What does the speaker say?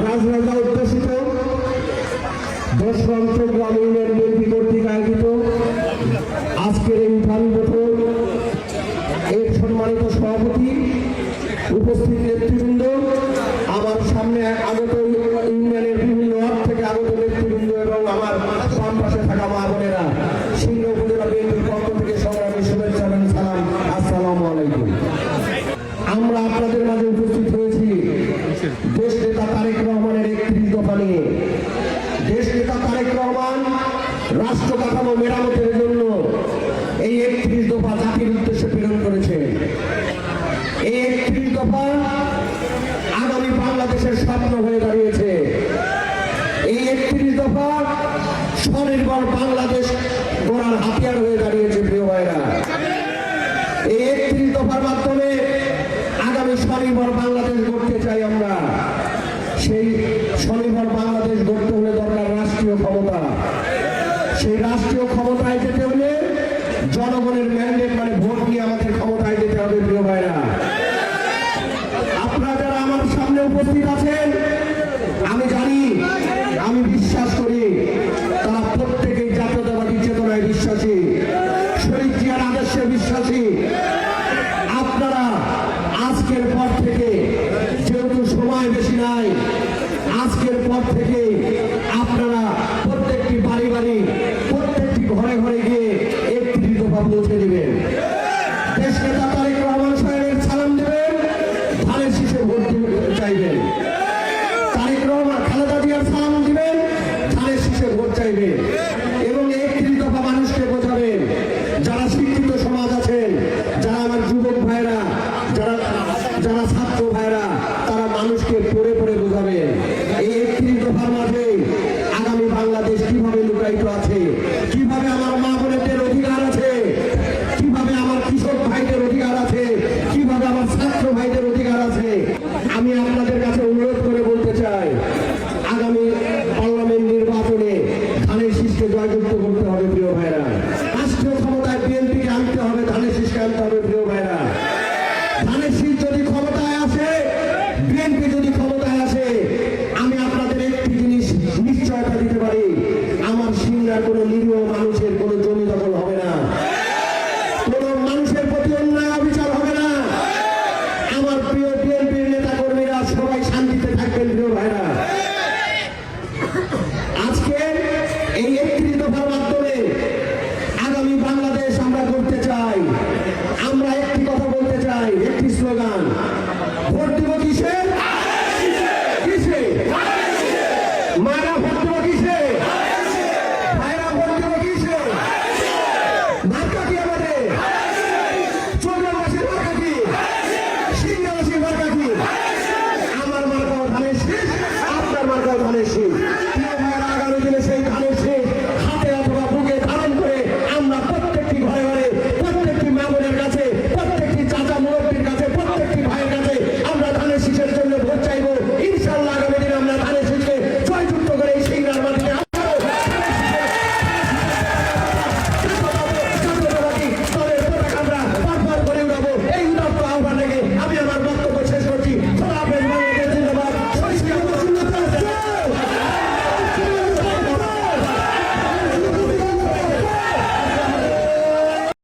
রাজরাজা উদ্দেশিত দশম Chittagong union BNP কর্তৃক আয়োজিত আজকের এই উঠান বৈঠক। উপস্থিত থাকা মা এই একত্রিশ দফার মাধ্যমে আগামী স্বনির্ভর বাংলাদেশ গড়তে চাই আমরা। সেই স্বনির্ভর বাংলাদেশ গড়তে হলে দরকার রাষ্ট্রীয় ক্ষমতা। সেই রাষ্ট্রীয় ক্ষমতায় যেতে হলে জনগণের ম্যান্ডেট মানে ভোট নিয়ে আমাদের ক্ষমতায় যেতে হবে, প্রিয় ভাইরা। আপনারা যারা আমার সামনে উপস্থিত আছেন, আমি জানি, আমি বিশ্বাস করি, তারা প্রত্যেকেই জাতীয়তাবাদী চেতনায় বিশ্বাসী শহীদ জিয়ার আদর্শে বিশ্বাসী আপনারা আজকের পর থেকে যেহেতু সময় বেশি নাই আজকের থেকে আপনারা প্রত্যেকটি বাড়ি বাড়ি, প্রত্যেকটি ঘরে ঘরে গিয়ে একটি দফা পৌঁছে চাইবেন। দিবেন এবং একত্রিশ দফা মানুষকে বোঝাবেন, যারা শিক্ষিত সমাজ আছেন, যারা আমার যুবক ভাইরা যারা যারা জয়যুক্ত করতে হবে প্রিয় ভাইরা। রাষ্ট্রীয় ক্ষমতায় বিএনপিকে আনতে হবে, ধানের শীষকে আনতে হবে প্রিয় ভোট দেবো কিসে?